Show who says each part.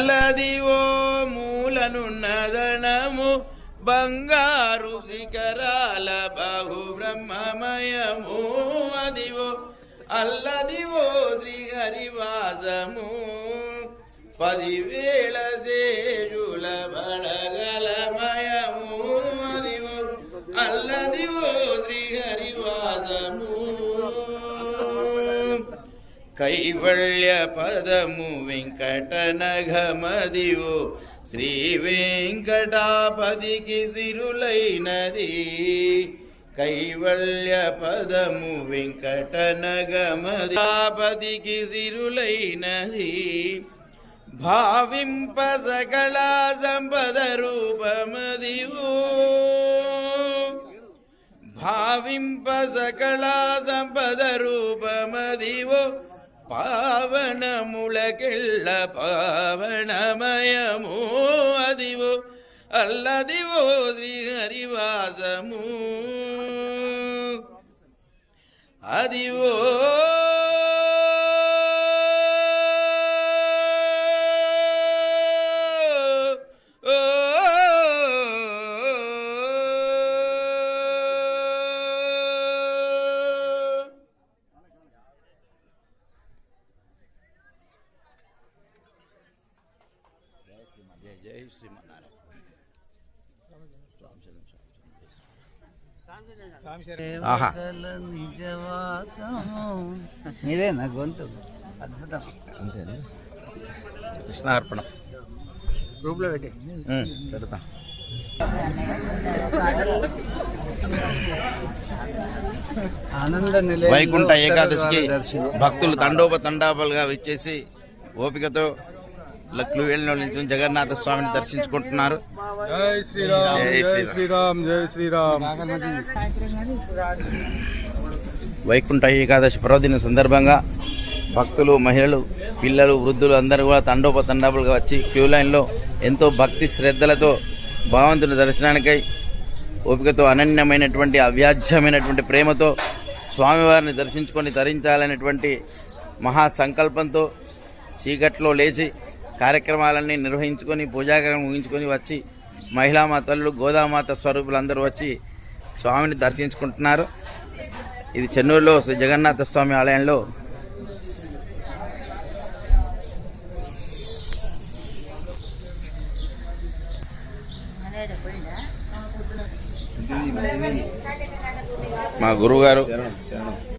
Speaker 1: అల్లదివో మూలనున్నదనము బంగారు శిఖరాల బహు బ్రహ్మమయము అదివో అల్లదివో శ్రీహరివాసము పదివేళ దే ಕೈವಳ್ಯ ಪದಮು ವೆಂಕಟನಘಮದಿವು ಶ್ರೀ ವೆಂಕಟಾಪದಿಗೆ ಸಿರುಲೈನದಿ ಕೈವಳ್ಯ ಪದಮು ವೆಂಕಟನಗಮದಾಪದಿಗೆ ಸಿರುಲೈನದಿ ಭಾವಿಂಪ ಸಕಲ ಸಂಪದ ರೂಪಮದಿವು ಭಾವಿಂಪ ಸಕಲ ಸಂಪದ ರೂಪಮದಿವೋ రూపమదివో పావనములకెళ్ళ పావనమయము అదివో అల్లదివో శ్రీహరివాసము అదివో జై జై శ్రీమన్నారాయణ
Speaker 2: నిజవాసము గొంతు? అద్భుతం.
Speaker 1: అంతేనా? కృష్ణార్పణం.
Speaker 2: గ్రూప్లో పెట్టి.
Speaker 1: పెడతాం. వైకుంఠ ఏకాదశికి భక్తులు తండోప తండాపలుగా విచ్చేసి ఓపికతో లక్లు వేలిన నుంచి జగన్నాథ స్వామిని దర్శించుకుంటున్నారు
Speaker 3: జై శ్రీరామ్
Speaker 1: జై
Speaker 3: శ్రీరామ్. జై శ్రీరామ్
Speaker 1: వైకుంఠ ఏకాదశి పర్వదిన సందర్భంగా భక్తులు మహిళలు పిల్లలు వృద్ధులు అందరూ కూడా తండోప తండాపులుగా వచ్చి క్యూ లైన్లో ఎంతో భక్తి శ్రద్ధలతో భగవంతుని దర్శనానికై ఓపికతో అనన్యమైనటువంటి అవ్యాజ్యమైనటువంటి ప్రేమతో స్వామివారిని దర్శించుకొని తరించాలనేటువంటి మహా సంకల్పంతో చీకట్లో లేచి కార్యక్రమాలన్నీ నిర్వహించుకొని పూజాకారం ముగించుకొని వచ్చి మహిళామాతలు గోదామాత స్వరూపులందరూ వచ్చి స్వామిని దర్శించుకుంటున్నారు. ఇది చెన్నూరులో శ్రీ జగన్నాథ స్వామి ఆలయంలో. మా గురువుగారు